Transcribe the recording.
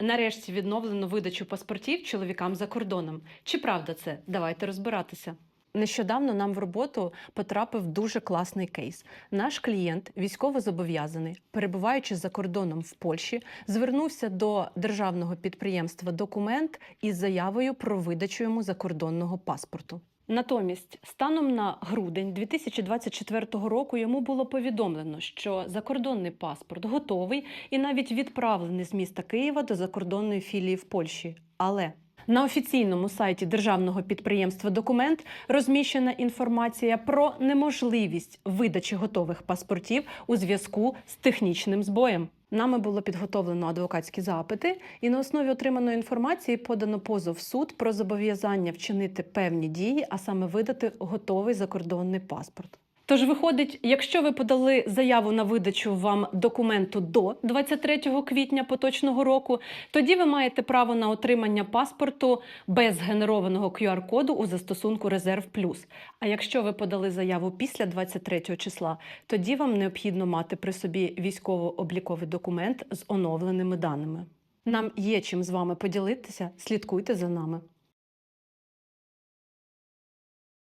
Нарешті відновлено видачу паспортів чоловікам за кордоном. Чи правда це? Давайте розбиратися. Нещодавно нам в роботу потрапив дуже класний кейс. Наш клієнт, військовозобов'язаний, перебуваючи за кордоном в Польщі, звернувся до державного підприємства Документ із заявою про видачу йому закордонного паспорту. Натомість, станом на грудень 2024 року йому було повідомлено, що закордонний паспорт готовий і навіть відправлений з міста Києва до закордонної філії в Польщі. Але на офіційному сайті державного підприємства Документ розміщена інформація про неможливість видачі готових паспортів у зв'язку з технічним збоєм. Нами було підготовлено адвокатські запити, і на основі отриманої інформації подано позов в суд про зобов'язання вчинити певні дії, а саме видати готовий закордонний паспорт. Тож виходить, якщо ви подали заяву на видачу вам документу до 23 квітня поточного року, тоді ви маєте право на отримання паспорту без генерованого QR-коду у застосунку Резерв Плюс. А якщо ви подали заяву після 23 числа, тоді вам необхідно мати при собі військово-обліковий документ з оновленими даними. Нам є чим з вами поділитися. Слідкуйте за нами.